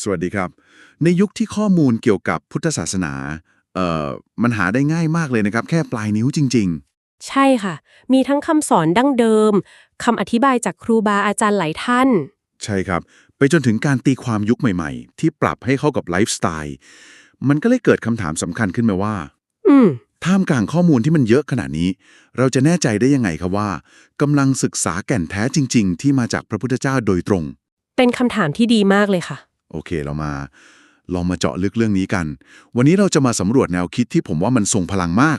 สวัสดีครับ ในยุคที่ข้อมูลเกี่ยวกับพุทธศาสนาเอ่อมันหาได้ง่ายมากเลยนะครับ แค่ปลายนิ้วจริง ใช่ค่ะ มีทั้งคำสอนดั้งเดิมคำอธิบายจากครูบาอาจารย์หลายท่าน ๆ ใช่ครับ ไปจนถึงการตีความยุคใหม่ๆ ที่ปรับให้เข้ากับไลฟ์สไตล์มันก็เลยเกิดคำถามสำคัญขึ้นมาว่า อืม ท่ามกลางข้อมูลที่มันเยอะขนาดนี้ เราจะแน่ใจได้ยังไงครับว่ากำลังศึกษาแก่นแท้จริง ๆ ที่มาจากพระพุทธเจ้าโดยตรง เป็นคำถามที่ดีมากเลยค่ะ โอเคเรามาลองมาเจาะลึกเรื่องนี้กัน วันนี้เราจะมาสำรวจแนวคิดที่ผมว่ามันทรงพลังมาก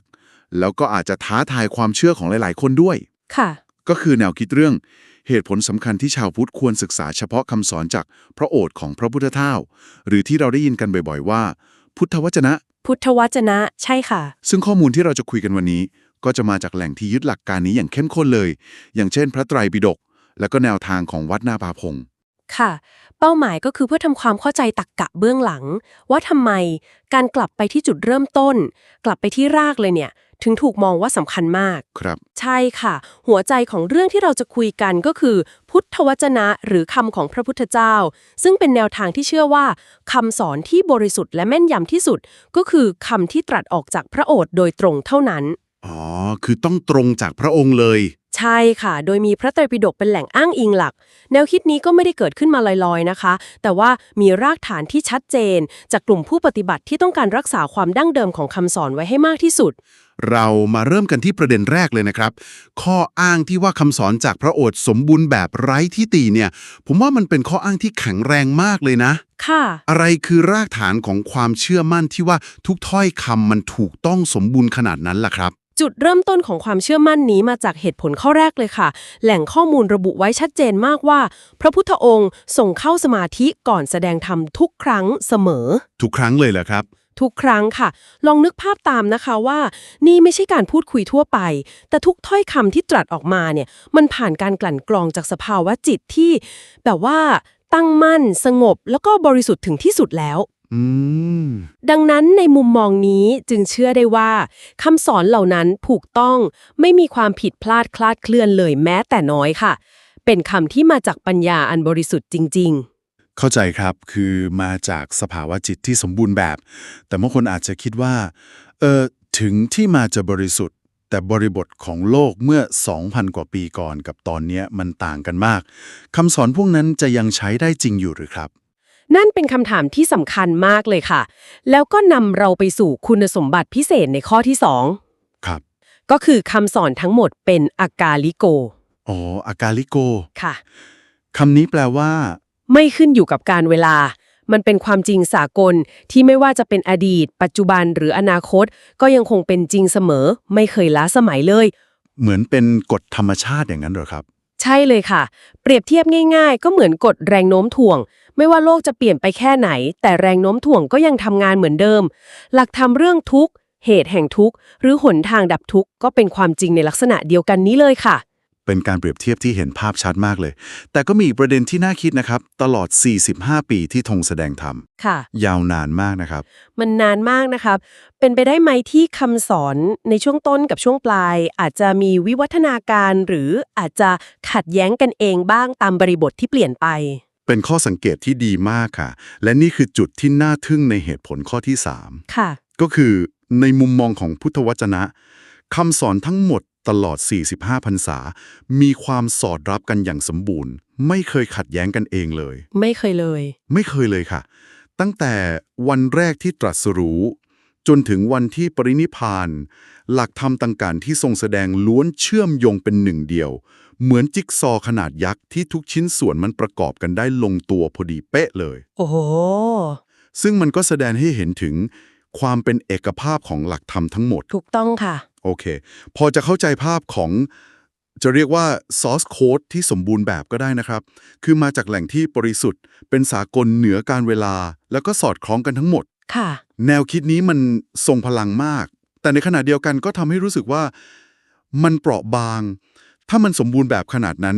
แล้วก็อาจจะท้าทายความเชื่อของหลาย ๆ คนด้วย ค่ะ ก็คือแนวคิดเรื่อง เหตุผลสำคัญที่ชาวพุทธควรศึกษาเฉพาะคำสอนจากพระโอษฐ์ของพระพุทธเจ้าหรือที่เราได้ยินกันบ่อย ๆ ว่า พุทธวจนะ พุทธวจนะใช่ค่ะ ซึ่งข้อมูลที่เราจะคุยกันวันนี้ ก็จะมาจากแหล่งที่ยึดหลักการนี้อย่างเข้มข้นเลย อย่างเช่น พระไตรปิฎกและก็แนวทางของวัดนาปาพงค่ะ เป้าหมายก็คือเพื่อทำความเข้าใจตักกะเบื้องหลัง ว่าทำไมการกลับไปที่จุดเริ่มต้น กลับไปที่รากเลยเนี่ย ถึงถูกมองว่าสำคัญมาก ครับ ใช่ค่ะ หัวใจของเรื่องที่เราจะคุยกันก็คือ พุทธวจนะหรือคำของพระพุทธเจ้า ซึ่งเป็นแนวทางที่เชื่อว่าคำสอนที่บริสุทธิ์และแม่นยำที่สุด ก็คือคำที่ตรัสออกจากพระโอษฐ์โดยตรงเท่านั้น อ๋อ คือต้องตรงจากพระองค์เลย ใช่ค่ะ โดยมีพระไตรปิฎกเป็นแหล่งอ้างอิงหลัก แนวคิดนี้ก็ไม่ได้เกิดขึ้นมาลอยๆนะคะ แต่ว่ามีรากฐานที่ชัดเจน จากกลุ่มผู้ปฏิบัติที่ต้องการรักษาความดั้งเดิมของคำสอนไว้ให้มากที่สุด เรามาเริ่มกันที่ประเด็นแรกเลยนะครับ ข้ออ้างที่ว่าคำสอนจากพระโอษฐ์สมบูรณ์แบบไร้ที่ติเนี่ย ผมว่ามันเป็นข้ออ้างที่แข็งแรงมากเลยนะ ค่ะ อะไรคือรากฐานของความเชื่อมั่นที่ว่าทุกถ้อยคำมันถูกต้องสมบูรณ์ขนาดนั้นล่ะครับ จุดเริ่มต้นของความเชื่อมั่นนี้มาจากเหตุผลข้อแรกเลยค่ะ แหล่งข้อมูลระบุไว้ชัดเจนมากว่า พระพุทธองค์ส่งเข้าสมาธิก่อนแสดงธรรมทุกครั้งเสมอ ทุกครั้งเลยเหรอครับ ทุกครั้งค่ะ ลองนึกภาพตามนะคะว่า นี่ไม่ใช่การพูดคุยทั่วไป แต่ทุกถ้อยคำที่ตรัสออกมาเนี่ยมันผ่านการกลั่นกรองจากสภาวะจิตที่ แบบว่าตั้งมั่น สงบ แล้วก็บริสุทธิ์ถึงที่สุดแล้ว อืม ดังนั้นในมุมมองนี้จึงเชื่อได้ว่าคำสอนเหล่านั้นถูกต้องไม่มีความผิดพลาดคลาดเคลื่อนเลยแม้แต่น้อยค่ะ เป็นคำที่มาจากปัญญาอันบริสุทธิ์จริงเข้าใจครับ คือมาจากสภาวะจิตที่สมบูรณ์แบบ แต่บางคนอาจจะคิดว่า เออ ถึงที่มาจะบริสุทธิ์ แต่บริบทของโลกเมื่อ 2,000 กว่าปีก่อนกับตอนเนี้ยมันต่างกันมาก คำสอนพวกนั้นจะยังใช้ได้จริงอยู่หรือครับๆ นั่นเป็นคำถามที่สำคัญมากเลยค่ะ แล้วก็นำเราไปสู่คุณสมบัติพิเศษในข้อที่ครับ2ก็คือคำสอนทั้งหมดเป็นอากาลิโก อ๋อ อากาลิโก ค่ะ คำนี้แปลว่า ไม่ขึ้นอยู่กับการเวลา มันเป็นความจริงสากลที่ไม่ว่าจะเป็นอดีต ปัจจุบันหรืออนาคต ก็ยังคงเป็นจริงเสมอ ไม่เคยล้าสมัยเลย เหมือนเป็นกฎธรรมชาติอย่างนั้นเหรอครับ ใช่เลยค่ะ เปรียบเทียบง่าย ๆ ก็เหมือนกฎแรงโน้มถ่วง ไม่ว่าโลกจะเปลี่ยนไปแค่ไหน แต่แรงโน้มถ่วงก็ยังทำงานเหมือนเดิม หลักธรรมเรื่องทุกข์ เหตุแห่งทุกข์ หรือหนทางดับทุกข์ ก็เป็นความจริงในลักษณะเดียวกันนี้เลยค่ะ เป็นการเปรียบเทียบที่เห็นภาพชัดมากเลย แต่ก็มีอีกประเด็นที่น่าคิดนะครับ ตลอด 45 ปีที่ธงแสดงธรรมค่ะ ยาวนานมากนะครับ มันนานมากนะครับ เป็นไปได้ไหมที่คำสอนในช่วงต้นกับช่วงปลาย อาจจะมีวิวัฒนาการหรืออาจจะขัดแย้งกันเองบ้างตามบริบทที่เปลี่ยนไป เป็นข้อสังเกตที่ดีมากค่ะ และนี่คือจุดที่น่าทึ่งในเหตุผลข้อที่ค่ะ3ก็คือในมุมมองของพุทธวจนะคำสอนทั้งหมดตลอด 45 พรรษา มีความสอดรับกันอย่างสมบูรณ์ ไม่เคยขัดแย้งกันเองเลย ไม่เคยเลย ไม่เคยเลยค่ะ ตั้งแต่วันแรกที่ตรัสรู้ จนถึงวันที่ปรินิพพาน หลักธรรมต่างๆที่ทรงแสดงล้วนเชื่อมโยงเป็นหนึ่งเดียว เหมือนจิ๊กซอว์ขนาดยักษ์ที่ทุกชิ้นส่วนมันประกอบกันได้ลงตัวพอดีเป๊ะเลย โอ้โห ซึ่งมันก็แสดงให้เห็นถึงความเป็นเอกภาพของหลักธรรมทั้งหมด ถูกต้องค่ะ โอเค พอจะเข้าใจภาพของจะเรียกว่า source code ที่สมบูรณ์แบบก็ได้นะครับ คือมาจากแหล่งที่บริสุทธิ์ เป็นสากลเหนือการเวลา แล้วก็สอดคล้องกันทั้งหมด ค่ะ แนวคิดนี้มันทรงพลังมาก แต่ในขณะเดียวกันก็ทำให้รู้สึกว่ามันเปราะบาง ถ้ามันสมบูรณ์แบบขนาดนั้น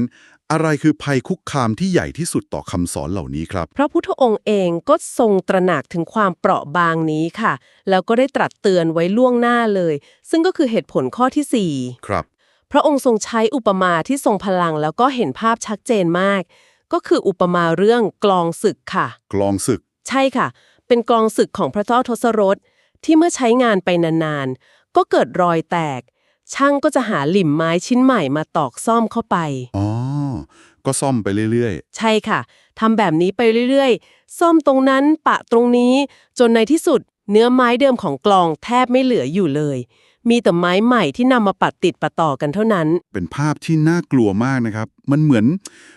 อะไรคือภัยคุกคามที่ใหญ่ที่สุดต่อคำสอนเหล่านี้ครับ พระพุทธองค์เองก็ทรงตระหนักถึงความเปราะบางนี้ค่ะ แล้วก็ได้ตรัสเตือนไว้ล่วงหน้าเลย ซึ่งก็คือเหตุผลข้อที่ครับ4พระองค์ทรงใช้อุปมาที่ทรงพลังแล้วก็เห็นภาพชัดเจนมาก ก็คืออุปมาเรื่องกลองศึกค่ะ กลองศึก ใช่ค่ะ เป็นกลองศึกของพระเจ้าทศรถที่เมื่อใช้งานไปนานๆก็เกิดรอยแตก ช่างก็จะหาหลิ่มไม้ชิ้นใหม่มาตอกซ่อมเข้าไป อ๋อ ก็ซ่อมไปเรื่อยใช่ค่ะทำแบบนี้ไปเรื่อยๆ ซ่อมตรงนั้นปะตรงนี้ จนในที่สุด เนื้อไม้เดิมของกลองแทบไม่เหลืออยู่เลย มีแต่ไม้ใหม่ที่นำมาปัดติดปะต่อกันเท่านั้น ๆ เป็นภาพที่น่ากลัวมากนะครับ มันเหมือน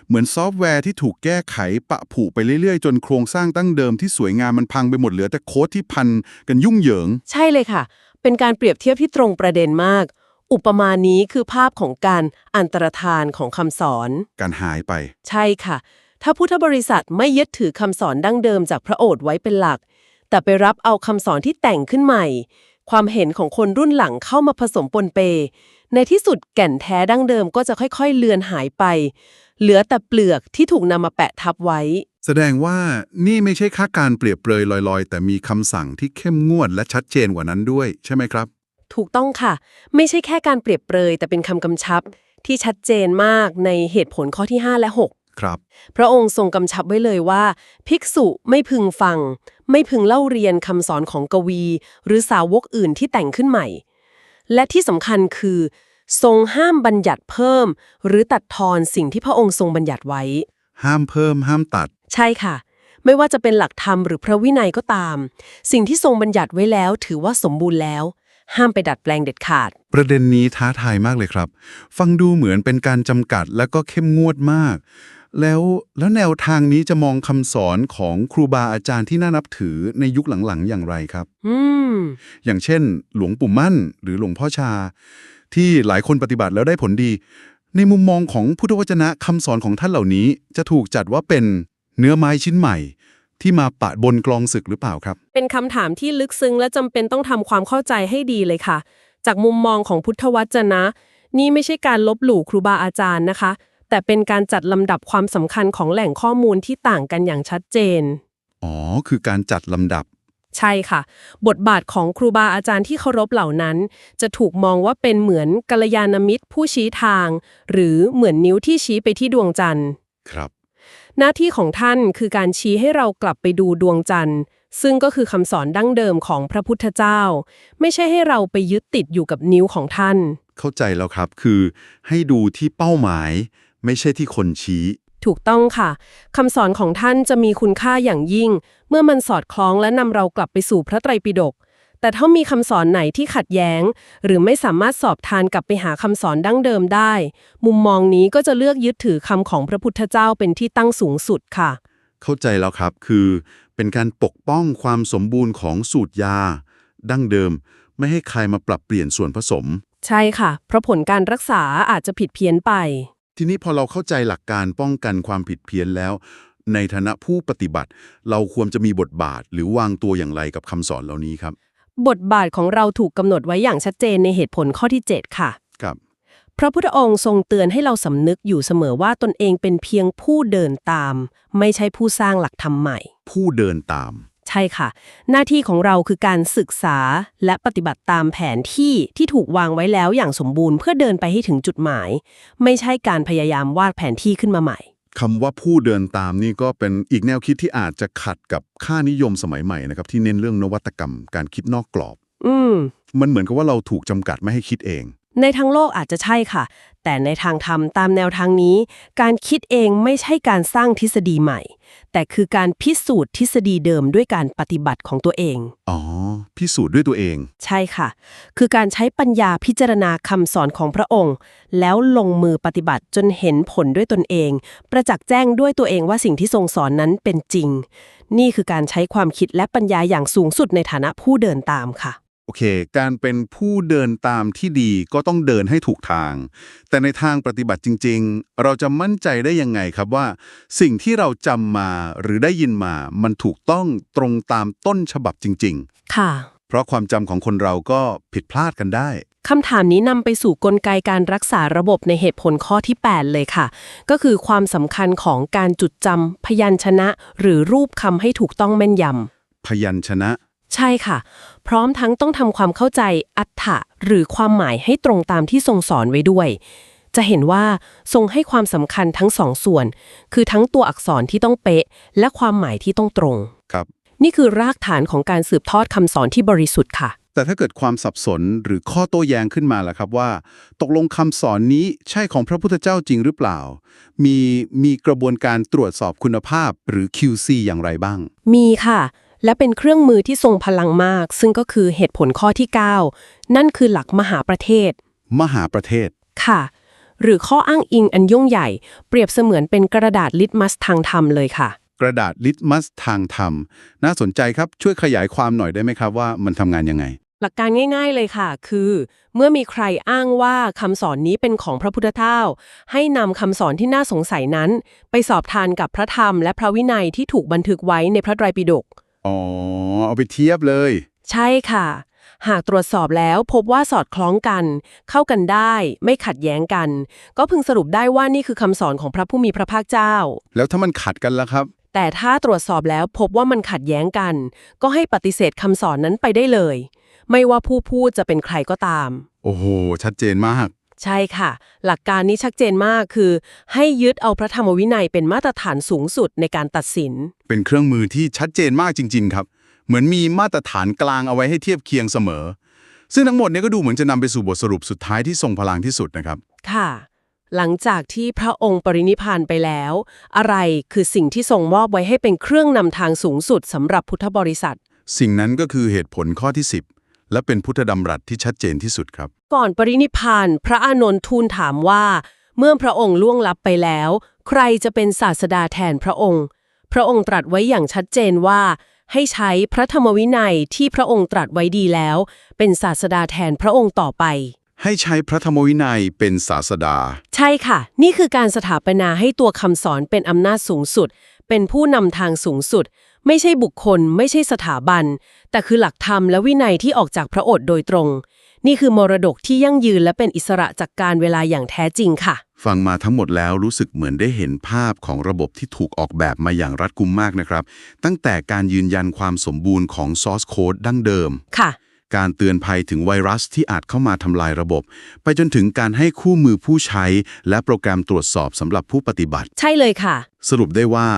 เหมือนซอฟต์แวร์ที่ถูกแก้ไขปะผุไปเรื่อยๆ จนโครงสร้างตั้งเดิมที่สวยงามมันพังไปหมดเหลือแต่โค้ดที่พันกันยุ่งเหยิง ใช่เลยค่ะ เป็นการเปรียบเทียบที่ตรงประเด็นมาก อุปมานี้คือภาพของการอันตรธานของคำสอน การหายไป ใช่ค่ะ ถ้าพุทธบริษัทไม่ยึดถือคำสอนดั้งเดิมจากพระโอษฐ์ไว้เป็นหลัก แต่ไปรับเอาคำสอนที่แต่งขึ้นใหม่ ความเห็นของคนรุ่นหลังเข้ามาผสมปนเป ในที่สุดแก่นแท้ดั้งเดิมก็จะค่อยๆ เลือนหายไป เหลือแต่เปลือกที่ถูกนำมาแปะทับไว้ แสดงว่านี่ไม่ใช่แค่การเปรียบเปรยลอยๆ แต่มีคำสั่งที่เข้มงวดและชัดเจนกว่านั้นด้วย ใช่ไหมครับ ถูกต้องค่ะ ไม่ใช่แค่การเปรียบเปรย แต่เป็นคำกำชับที่ชัดเจนมากในเหตุผลข้อที่ 5 และ 6 ครับ พระองค์ทรงกำชับไว้เลยว่า ภิกษุไม่พึงฟัง ไม่พึงเล่าเรียนคำสอนของกวี หรือสาวกอื่นที่แต่งขึ้นใหม่ และที่สำคัญคือ ทรงห้ามบัญญัติเพิ่ม หรือตัดทอนสิ่งที่พระองค์ทรงบัญญัติไว้ ห้ามเพิ่มห้ามตัด ใช่ค่ะไม่ว่าจะเป็นหลักธรรมหรือพระวินัยก็ตาม สิ่งที่ทรงบัญญัติไว้แล้วถือว่าสมบูรณ์แล้ว ห้ามไปดัดแปลงเด็ดขาด ประเด็นนี้ท้าทายมากเลยครับ ฟังดูเหมือนเป็นการจำกัดและก็เข้มงวดมาก แล้วแล้วแนวทางนี้จะมองคำสอนของครูบาอาจารย์ที่น่านับถือในยุคหลังๆ อย่างไรครับ อืม อย่างเช่น หลวงปู่มั่น หรือหลวงพ่อชา ที่หลายคนปฏิบัติแล้วได้ผลดี ในมุมมองของพุทธวจนะคำสอนของท่านเหล่านี้ จะถูกจัดว่าเป็นเนื้อไม้ชิ้นใหม่ ที่มาปะบนกลองศึกหรือเปล่าครับ เป็นคำถามที่ลึกซึ้งและจำเป็นต้องทำความเข้าใจให้ดีเลยค่ะ จากมุมมองของพุทธวจนะ นี่ไม่ใช่การลบหลู่ครูบาอาจารย์นะคะ แต่เป็นการจัดลำดับความสำคัญของแหล่งข้อมูลที่ต่างกันอย่างชัดเจน อ๋อ คือการจัดลำดับ ใช่ค่ะ บทบาทของครูบาอาจารย์ที่เคารพเหล่านั้น จะถูกมองว่าเป็นเหมือนกัลยาณมิตรผู้ชี้ทาง หรือเหมือนนิ้วที่ชี้ไปที่ดวงจันทร์ ครับ หน้าที่ของท่านคือการชี้ให้เรากลับไปดูดวงจันทร์ ซึ่งก็คือคำสอนดั้งเดิมของพระพุทธเจ้า ไม่ใช่ให้เราไปยึดติดอยู่กับนิ้วของท่าน เข้าใจแล้วครับคือ ให้ดูที่เป้าหมาย ไม่ใช่ที่คนชี้ ถูกต้องค่ะคำสอนของท่านจะมีคุณค่าอย่างยิ่ง เมื่อมันสอดคล้องและนำเรากลับไปสู่พระไตรปิฎก แต่ถ้ามีคำสอนไหนที่ขัดแย้ง หรือไม่สามารถสอบทานกลับไปหาคำสอนดั้งเดิมได้ มุมมองนี้ก็จะเลือกยึดถือคำของพระพุทธเจ้าเป็นที่ตั้งสูงสุดค่ะ เข้าใจแล้วครับคือเป็นการปกป้องความสมบูรณ์ของสูตรยา ดั้งเดิม ไม่ให้ใครมาปรับเปลี่ยนส่วนผสม ใช่ค่ะ เพราะผลการรักษาอาจจะผิดเพี้ยนไป ทีนี้พอเราเข้าใจหลักการป้องกันความผิดเพี้ยนแล้ว ในฐานะผู้ปฏิบัติ เราควรจะมีบทบาทหรือวางตัวอย่างไรกับคำสอนเหล่านี้ครับ บทบาทของเราถูกกำหนดไว้อย่างชัดเจนในเหตุผลข้อที่ 7 ค่ะ ครับ พระพุทธองค์ทรงเตือนให้เราสำนึกอยู่เสมอว่าตนเองเป็นเพียงผู้เดินตาม ไม่ใช่ผู้สร้างหลักธรรมใหม่ ผู้เดินตาม ใช่ค่ะ หน้าที่ของเราคือการศึกษาและปฏิบัติตามแผนที่ที่ถูกวางไว้แล้วอย่างสมบูรณ์เพื่อเดินไปให้ถึงจุดหมาย ไม่ใช่การพยายามวาดแผนที่ขึ้นมาใหม่ คำว่าผู้เดินตามนี่ก็เป็นอีกแนวคิดที่อาจจะขัดกับค่านิยมสมัยใหม่นะครับ ที่เน้นเรื่องนวัตกรรม การคิดนอกกรอบ อืมมันเหมือนกับว่าเราถูกจำกัดไม่ให้คิดเอง ในทางโลกอาจจะใช่ค่ะ แต่ในทางธรรมตามแนวทางนี้ การคิดเองไม่ใช่การสร้างทฤษฎีใหม่ แต่คือการพิสูจน์ทฤษฎีเดิมด้วยการปฏิบัติของตัวเอง อ๋อ พิสูจน์ด้วยตัวเอง ใช่ค่ะ คือการใช้ปัญญาพิจารณาคำสอนของพระองค์ แล้วลงมือปฏิบัติจนเห็นผลด้วยตนเอง ประจักษ์แจ้งด้วยตัวเองว่าสิ่งที่ทรงสอนนั้นเป็นจริง นี่คือการใช้ความคิดและปัญญาอย่างสูงสุดในฐานะผู้เดินตามค่ะโอ เค การเป็นผู้เดินตามที่ดีก็ต้องเดินให้ถูกทาง แต่ในทางปฏิบัติจริง ๆ เราจะมั่นใจได้ยังไงครับว่า สิ่งที่เราจำมาหรือได้ยินมา มันถูกต้องตรงตามต้นฉบับจริงค่ะๆเพราะความจำของคนเราก็ผิดพลาดกันได้คำถามนี้นำไปสู่กลไกการรักษาระบบในเหตุผลข้อที่ 8 เลยค่ะ ก็คือความสำคัญของการจุดจำพยัญชนะ หรือรูปคำให้ถูกต้องแม่นยำพยัญชนะ ใช่ค่ะ พร้อมทั้งต้องทำความเข้าใจอัฏฐะหรือความหมายให้ตรงตามที่ทรงสอนไว้ด้วย จะเห็นว่าทรงให้ความสำคัญทั้งสองส่วน คือทั้งตัวอักษรที่ต้องเป๊ะ และความหมายที่ต้องตรง ครับ นี่คือรากฐานของการสืบทอดคำสอนที่บริสุทธิ์ค่ะ แต่ถ้าเกิดความสับสนหรือข้อโต้แย้งขึ้นมาล่ะครับว่า ตกลงคำสอนนี้ใช่ของพระพุทธเจ้าจริงหรือเปล่า มีมีกระบวนการตรวจสอบคุณภาพหรือ QC อย่างไรบ้าง มีค่ะ และเป็นเครื่องมือที่ทรงพลังมาก ซึ่งก็คือเหตุผลข้อที่ 9 นั่นคือหลักมหาประเทศ มหาประเทศ ค่ะ หรือข้ออ้างอิงอันยุ่งใหญ่ เปรียบเสมือนเป็นกระดาษลิตมัสทางธรรมเลยค่ะ กระดาษลิตมัสทางธรรม น่าสนใจครับช่วยขยายความหน่อยได้ไหมครับว่ามันทำงานยังไง หลักการง่าย ๆเลยค่ะ คือ เมื่อมีใครอ้างว่าคำสอนนี้เป็นของพระพุทธเจ้า ให้นำคำสอนที่น่าสงสัยนั้น ไปสอบทานกับพระธรรมและพระวินัยที่ถูกบันทึกไว้ในพระไตรปิฎก อ๋อ เอาไปเทียบเลย ใช่ค่ะ หากตรวจสอบแล้วพบว่าสอดคล้องกัน เข้ากันได้ ไม่ขัดแย้งกัน ก็พึงสรุปได้ว่านี่คือคำสอนของพระผู้มีพระภาคเจ้า แล้วถ้ามันขัดกันล่ะครับ แต่ถ้าตรวจสอบแล้วพบว่ามันขัดแย้งกัน ก็ให้ปฏิเสธคำสอนนั้นไปได้เลย ไม่ว่าผู้พูดจะเป็นใครก็ตาม โอ้โห ชัดเจนมาก ใช่ค่ะ หลักการนี้ชัดเจนมากคือ ให้ยึดเอาพระธรรมวินัยเป็นมาตรฐานสูงสุดในการตัดสิน เป็นเครื่องมือที่ชัดเจนมากจริง ๆ ครับ เหมือนมีมาตรฐานกลางเอาไว้ให้เทียบเคียงเสมอ ซึ่งทั้งหมดเนี้ก็ดูเหมือนจะนำไปสู่บทสรุปสุดท้ายที่ทรงพลังที่สุดนะครับ ค่ะ หลังจากที่พระองค์ปรินิพพานไปแล้ว อะไรคือสิ่งที่ทรงมอบไว้ให้เป็นเครื่องนำทางสูงสุดสำหรับพุทธบริษัท สิ่งนั้นก็คือเหตุผลข้อที่ 10 และเป็นพุทธดำรัสที่ชัดเจนที่สุดครับ ก่อนปรินิพพานพระอานนท์ทูลถามว่า เมื่อพระองค์ล่วงลับไปแล้ว ใครจะเป็นศาสดาแทนพระองค์ พระองค์ตรัสไว้อย่างชัดเจนว่า ให้ใช้พระธรรมวินัยที่พระองค์ตรัสไว้ดีแล้ว เป็นศาสดาแทนพระองค์ต่อไป ให้ใช้พระธรรมวินัยเป็นศาสดา ใช่ค่ะ นี่คือการสถาปนาให้ตัวคำสอนเป็นอำนาจสูงสุด เป็นผู้นำทางสูงสุด ไม่ใช่บุคคล ไม่ใช่สถาบัน แต่คือหลักธรรมและวินัยที่ออกจากพระโอษฐ์โดยตรง นี่คือมรดกที่ยั่งยืนและเป็นอิสระจากการเวลาอย่างแท้จริงค่ะ ฟังมาทั้งหมดแล้วรู้สึกเหมือนได้เห็นภาพของระบบที่ถูกออกแบบมาอย่างรัดกุมมากนะครับ ตั้งแต่การยืนยันความสมบูรณ์ของ source code ดั้งเดิมค่ะการเตือนภัยถึงไวรัสที่อาจเข้ามาทำลายระบบ ไปจนถึงการให้คู่มือผู้ใช้ และโปรแกรมตรวจสอบสำหรับผู้ปฏิบัติ ใช่เลยค่ะ สรุปได้ว่า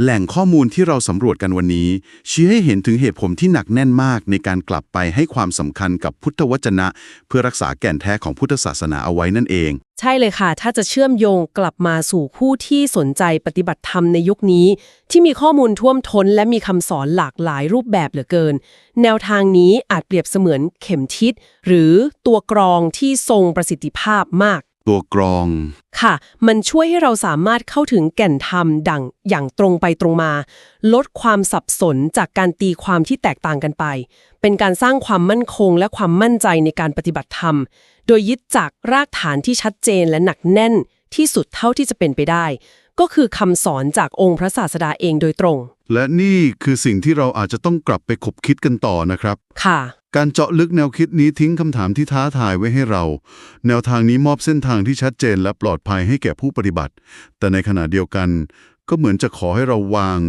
แหล่งข้อมูลที่เราสำรวจกันวันนี้ ชี้ให้เห็นถึงเหตุผลที่หนักแน่นมากในการกลับไปให้ความสำคัญกับพุทธวจนะ เพื่อรักษาแก่นแท้ของพุทธศาสนาเอาไว้นั่นเอง ใช่เลยค่ะ ถ้าจะเชื่อมโยงกลับมาสู่ผู้ที่สนใจปฏิบัติธรรมในยุคนี้ ที่มีข้อมูลท่วมท้น และมีคำสอนหลากหลายรูปแบบเหลือเกิน แนวทางนี้อาจเปรียบเสมือนเข็มทิศหรือตัวกรองที่ทรงประสิทธิภาพมาก ตัวกรอง ค่ะ มันช่วยให้เราสามารถเข้าถึงแก่นธรรมดังอย่างตรงไปตรงมา ลดความสับสนจากการตีความที่แตกต่างกันไป เป็นการสร้างความมั่นคงและความมั่นใจในการปฏิบัติธรรม โดยยึดจากรากฐานที่ชัดเจนและหนักแน่นที่สุดเท่าที่จะเป็นไปได้ ก็คือคำสอนจากองค์พระศาสดาเองโดยตรง และนี่คือสิ่งที่เราอาจจะต้องกลับไปคบคิดกันต่อนะครับ ค่ะ การเจาะลึกแนวคิดนี้ทิ้งคำถามที่ท้าทายไว้ให้เรา แนวทางนี้มอบเส้นทางที่ชัดเจนและปลอดภัยให้แก่ผู้ปฏิบัติ แต่ในขณะเดียวกัน ก็เหมือนจะขอให้เราวาง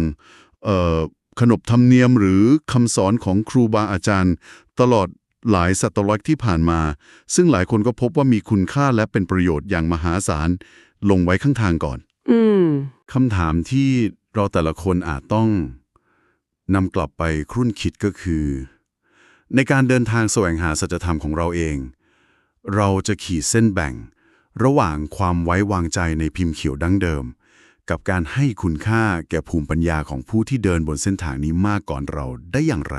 เอ่อขนบธรรมเนียมหรือคำสอนของครูบาอาจารย์ ตลอดหลายศตวรรษที่ผ่านมา ซึ่งหลายคนก็พบว่ามีคุณค่าและเป็นประโยชน์อย่างมหาศาล ลงไว้ข้างทางก่อน อืม คำถามที่เราแต่ละคนอาจต้องนำกลับไปครุ่นคิดก็คือ ในการเดินทางแสวงหาสัจธรรมของเราเอง เราจะขีดเส้นแบ่ง ระหว่างความไว้วางใจในพิมพ์เขียวดั้งเดิม กับการให้คุณค่าแก่ภูมิปัญญาของผู้ที่เดินบนเส้นทางนี้มากก่อนเราได้อย่างไร